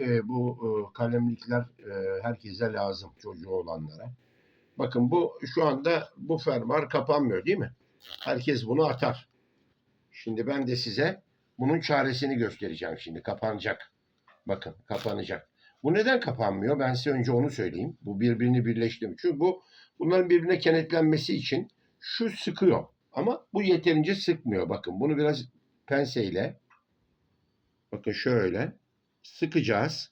e, bu e, kalemlikler e, herkese lazım çocuğu olanlara. Bakın bu şu anda bu fermuar kapanmıyor değil mi? Herkes bunu atar. Şimdi ben de size bunun çaresini göstereceğim şimdi. Kapanacak. Bakın kapanacak. Bu neden kapanmıyor? Ben size önce onu söyleyeyim. Bu birbirini birleştirmiyor. Çünkü bu bunların birbirine kenetlenmesi için şu sıkıyor. Ama bu yeterince sıkmıyor. Bakın bunu biraz penseyle bakın şöyle sıkacağız.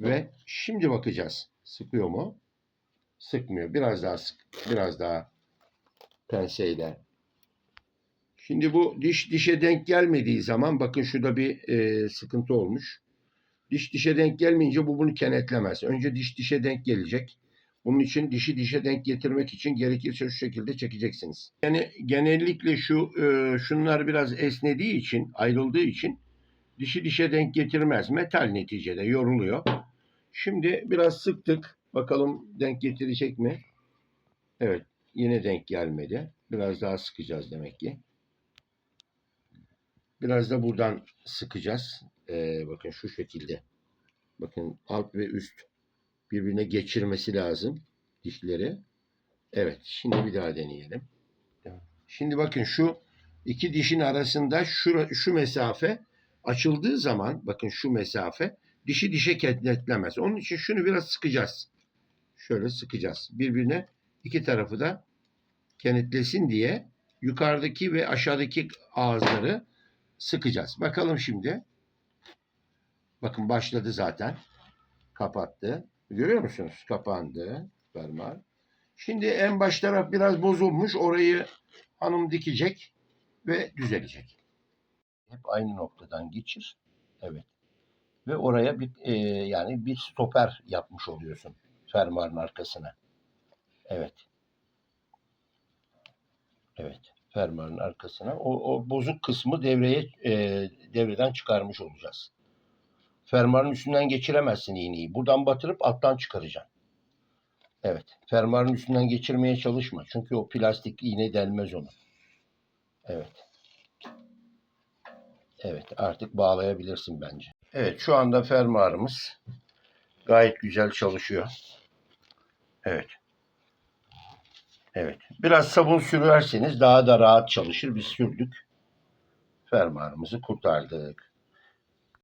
Ve şimdi bakacağız. Sıkıyor mu? Sıkmıyor. Biraz daha sık. Biraz daha penseyle. Şimdi bu diş dişe denk gelmediği zaman bakın şurada bir e, sıkıntı olmuş. Diş dişe denk gelmeyince bu bunu kenetlemez. Önce diş dişe denk gelecek. Bunun için dişi dişe denk getirmek için gerekirse şu şekilde çekeceksiniz. Yani genellikle şu e, şunlar biraz esnediği için, ayrıldığı için dişi dişe denk getirmez. Metal neticede yoruluyor. Şimdi biraz sıktık. Bakalım denk getirecek mi? Evet, yine denk gelmedi. Biraz daha sıkacağız demek ki. Biraz da buradan sıkacağız. Ee, bakın şu şekilde. Bakın alt ve üst birbirine geçirmesi lazım dişleri. Evet, şimdi bir daha deneyelim. Şimdi bakın şu iki dişin arasında şu, şu mesafe açıldığı zaman bakın şu mesafe dişi dişe kenetlemez. Onun için şunu biraz sıkacağız. Şöyle sıkacağız. Birbirine iki tarafı da kenetlesin diye yukarıdaki ve aşağıdaki ağızları sıkacağız. Bakalım şimdi. Bakın başladı zaten. Kapattı. Görüyor musunuz? Kapandı. Fermuar. Şimdi en baş taraf biraz bozulmuş. Orayı hanım dikecek ve düzelecek. Hep aynı noktadan geçir. Evet. Ve oraya bir e, yani bir stoper yapmış oluyorsun fermuarın arkasına. Evet. Evet. Fermuarın arkasına. O, o bozuk kısmı devreye e, devreden çıkarmış olacağız. Fermuarın üstünden geçiremezsin iğneyi. Buradan batırıp alttan çıkaracaksın. Evet. Fermuarın üstünden geçirmeye çalışma. Çünkü o plastik iğne delmez onu. Evet. Evet. Artık bağlayabilirsin bence. Evet. Şu anda fermuarımız gayet güzel çalışıyor. Evet. Evet. Biraz sabun sürürseniz daha da rahat çalışır. Biz sürdük. Fermuarımızı kurtardık.